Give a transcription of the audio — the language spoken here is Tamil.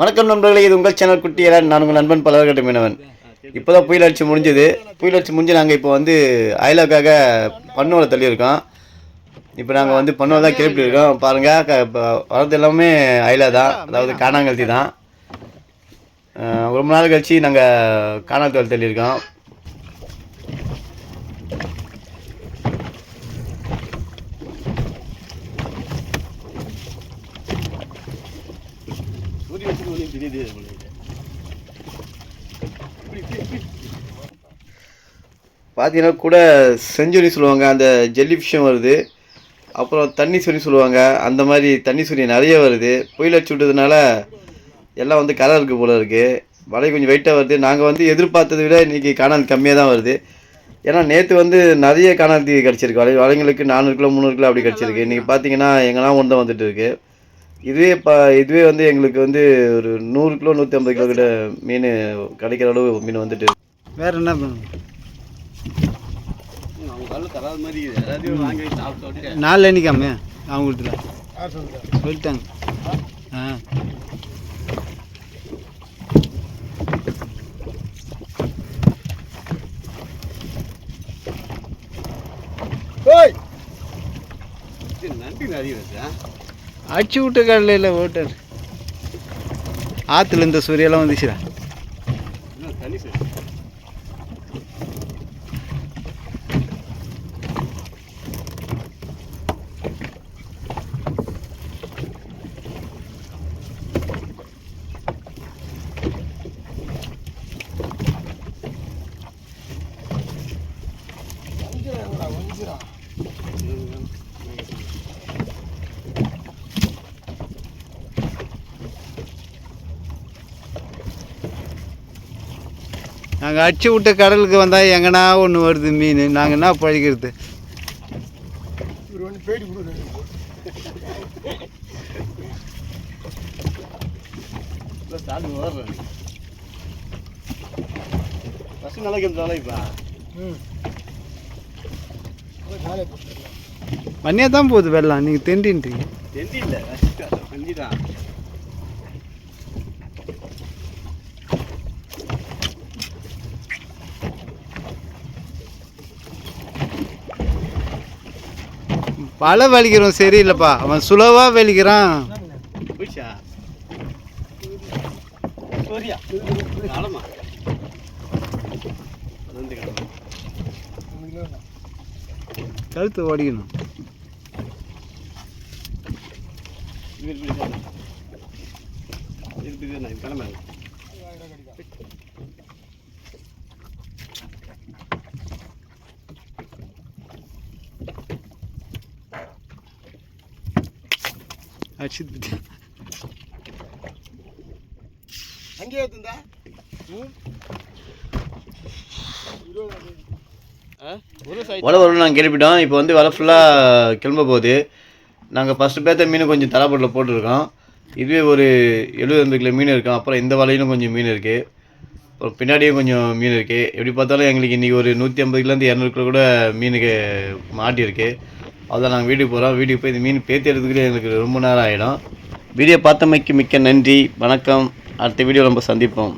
வணக்கம் நண்பர்களே இது உங்கள் சேனல் குட்டியரன் நான் உங்கள் நண்பன் பலவர்கட்ட மீனவன் இப்போ தான் புயல் அடிச்சு முடிஞ்சது. புயல் அடிச்சு முடிஞ்சு நாங்கள் இப்போ வந்து அயலாக்காக பண்ணோலை தள்ளியிருக்கோம். இப்போ நாங்கள் வந்து பண்ணோலை தான் கிளப்பிட்டுருக்கோம் பாருங்கள் க இப்போ வரது எல்லாமே அயலா தான். அதாவது காணாங்கல்தி தான். ரொம்ப நாள் கழிச்சு நாங்கள் காணாத்தோல் தள்ளியிருக்கோம். பார்த்தீங்கன்னா கூட செஞ்சுரி சொல்லுவாங்க அந்த ஜெல்லி ஃபிஷ்ஷும் வருது. அப்புறம் தண்ணி சுரி சொல்லுவாங்க அந்த மாதிரி தண்ணி சுரி நிறைய வருது. புயல் அடிச்சு விட்டதுனால எல்லாம் வந்து கரை இருக்குது போல் இருக்குது வலை கொஞ்சம் வெயிட்டாக வருது. நாங்கள் வந்து எதிர்பார்த்ததை விட இன்றைக்கி காணால் கம்மியாக தான் வருது. ஏன்னா நேற்று வந்து நிறைய காணால் தீ கிடச்சிருக்கு. வலை வலைங்களுக்கு நானூறு கிலோ முந்நூறு கிலோ அப்படி கிடச்சிருக்கு. இன்றைக்கி பார்த்தீங்கன்னா எங்கெல்லாம் ஒன்று தான் வந்துட்டு இருக்குது இதுவே இப்போ இதுவே வந்து எங்களுக்கு வந்து ஒரு நூறு கிலோ நூற்றி ஐம்பது கிலோ கிட்ட மீன் கிடைக்கிற அளவு மீன் வந்துட்டு. வேற என்ன பண்ணணும்? நாலு எண்ணிக்காம அவங்க கொடுத்துட்டேன் சொல்லிட்டாங்க. ஆ. அடிச்சு விட்டு கடலையில் ஓட்டர். ஆற்றுல இந்த சூரியெல்லாம் வந்துச்சுடா. நாங்கள் அடிச்சு விட்டு கடலுக்கு வந்தால் எங்கன்னா ஒன்று வருது மீன். நாங்கள் என்ன பழிக்கிறது? பண்ணியாக தான் போகுது வெள்ளம். நீங்கள் தெண்டின்றீங்க. வலை வலிக்கிறோம் சரியில்லைப்பா அவன் சுலவாக வலிக்கிறான் கழுத்து ஓடிக்கணும். அடிச்சு வலை வரும் நாங்கள் கிளப்பிட்டோம் இப்போ வந்து வலை ஃபுல்லாக கிளம்ப போகுது. நாங்கள் ஃபஸ்ட்டு பேர்த்த மீன் கொஞ்சம் தலாப்பட்டில் போட்டிருக்கோம். இதுவே ஒரு எழுபது கிலோ மீன் இருக்கும். அப்புறம் இந்த வலையிலும் கொஞ்சம் மீன் இருக்குது அப்புறம் பின்னாடியும் கொஞ்சம் மீன் இருக்குது எப்படி பார்த்தாலும் எங்களுக்கு இன்றைக்கி ஒரு நூற்றி ஐம்பது கிலோந்து இரநூறு கிலோ கூட மீனுக்கு மாட்டியிருக்கு அதான் நாங்கள் வீடியோ போகிறோம் வீட்டுக்கு போய் இந்த மீன் பேத்தி எடுத்துக்கிட்டே எங்களுக்கு ரொம்ப நேரம் ஆகிடும் வீடியோ பார்த்தமைக்கு மிக்க நன்றி. வணக்கம். அடுத்த வீடியோ நம்ம சந்திப்போம்.